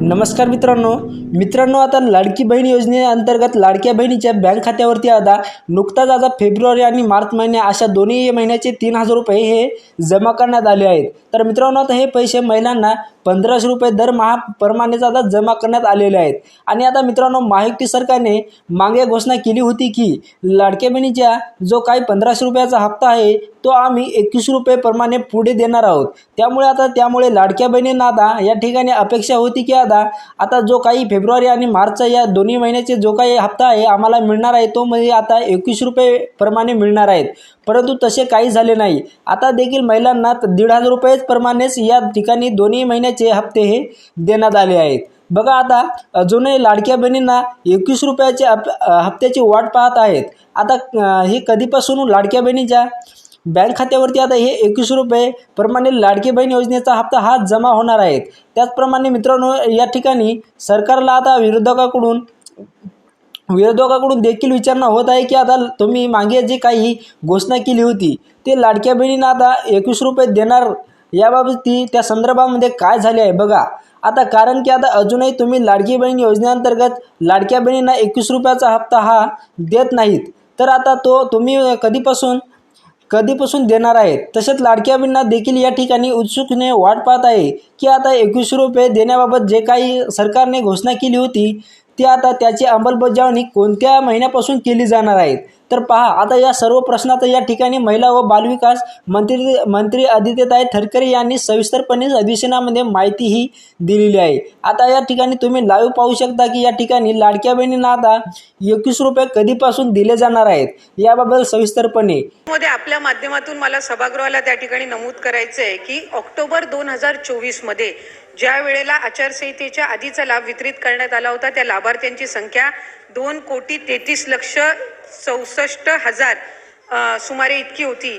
नमस्कार मित्रांनो. मित्रांनो आता लाडकी बहीण योजनेअंतर्गत लाडक्या बहिणीच्या बँक खात्यावरती आता नुकताच आता फेब्रुवारी आणि मार्च महिन्या अशा दोन्ही महिन्याचे तीन हजार रुपये हे जमा करण्यात आले आहेत. तर मित्रांनो आता हे पैसे महिलांना पंधराशे रुपये दरमहा प्रमाणेच आता जमा करण्यात आलेले आहेत. आणि आता मित्रांनो महायुक्ती सरकारने मागे घोषणा केली होती की लाडक्या बहिणीच्या जो काही पंधराशे रुपयाचा हप्ता आहे तो आम्ही एकवीस रुपये प्रमाणे पुढे देणार आहोत. त्यामुळे आता त्यामुळे लाडक्या बहिणींना आता या ठिकाणी अपेक्षा होती की आता आता जो काही फेब्रुवारी आणि मार्चचा या दोन्ही महिन्याचे जो काही हप्ता आहे आम्हाला मिळणार आहे तो म्हणजे आता एकवीस रुपये प्रमाणे मिळणार आहेत. परंतु तसे काही झाले नाही. आता देखील महिलांना दीड हजार रुपयेच प्रमाणेच या ठिकाणी दोन्ही महिन्याचे हप्ते हे देण्यात आले आहेत. बघा आता अजूनही लाडक्या बहिणींना एकवीस रुपयाचे हप्त्याची वाट पाहत आहेत. आता हे कधीपासून लाडक्या बहिणीच्या बँक खात्यावरती आता हे एकवीस रुपये प्रमाणे लाडकी बहीण योजनेचा हप्ता हा जमा होणार आहेत. त्याचप्रमाणे मित्रांनो या ठिकाणी सरकारला आता विरोधकाकडून विरोधकाकडून देखील विचारणा होत आहे की आता तुम्ही मागे जी काही घोषणा केली होती ते लाडक्या बहिणींना आता एकवीस रुपये देणार याबाबत ती त्या संदर्भामध्ये काय झाले आहे बघा. आता कारण की आता अजूनही तुम्ही लाडकी बहीण योजनेअंतर्गत लाडक्या बहिणींना एकवीस रुपयाचा हप्ता हा देत नाहीत. तर आता तो तुम्ही कधीपासून कधीपासून देणार आहेत? तसेच लाडक्या बहिणींना देखील या ठिकाणी उत्सुकने वाट पाहत आहे की आता एकवीस रुपये देण्याबाबत जे काही सरकारने घोषणा केली होती ती आता त्याची अंमलबजावणी कोणत्या महिन्यापासून केली जाणार आहेत तर पहा आता या सर्व प्रश्नात या ठिकाणी महिला व बालविकास मंत्री मंत्री आदित्यताई थरकरे यांनी सविस्तरपणे अधिवेशनामध्ये माहितीही दिलेली आहे. आता या ठिकाणी तुम्ही लाईव्ह पाहू शकता की या ठिकाणी लाडक्या बहिणींना आता एकवीस रुपये कधीपासून दिले जाणार आहेत याबाबत सविस्तरपणे. मध्ये आपल्या माध्यमातून मला सभागृहाला त्या ठिकाणी नमूद करायचं आहे की ऑक्टोबर दोन हजार चोवीसमध्ये ज्या वेळेला आचारसंहितेच्या आधीचा लाभ वितरित करण्यात आला होता त्या लाभार्थ्यांची संख्या दोन कोटी तेहतीस लक्ष चौसष्ट हजार सुमारे इतकी होती.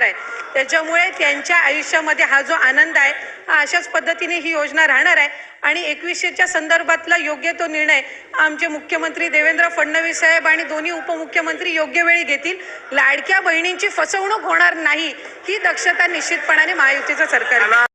आहे. त्याच्यामुळे त्यांच्या आयुष्यामध्ये हा जो आनंद आहे हा अशाच पद्धतीने ही योजना राहणार आहे. आणि एकवीसशेच्या संदर्भातला योग्य तो निर्णय आमचे मुख्यमंत्री देवेंद्र फडणवीस साहेब आणि दोन्ही उपमुख्यमंत्री योग्य वेळी घेतील. लाडक्या बहिणींची फसवणूक होणार नाही ही दक्षता निश्चितपणाने महायुतीचं सरकार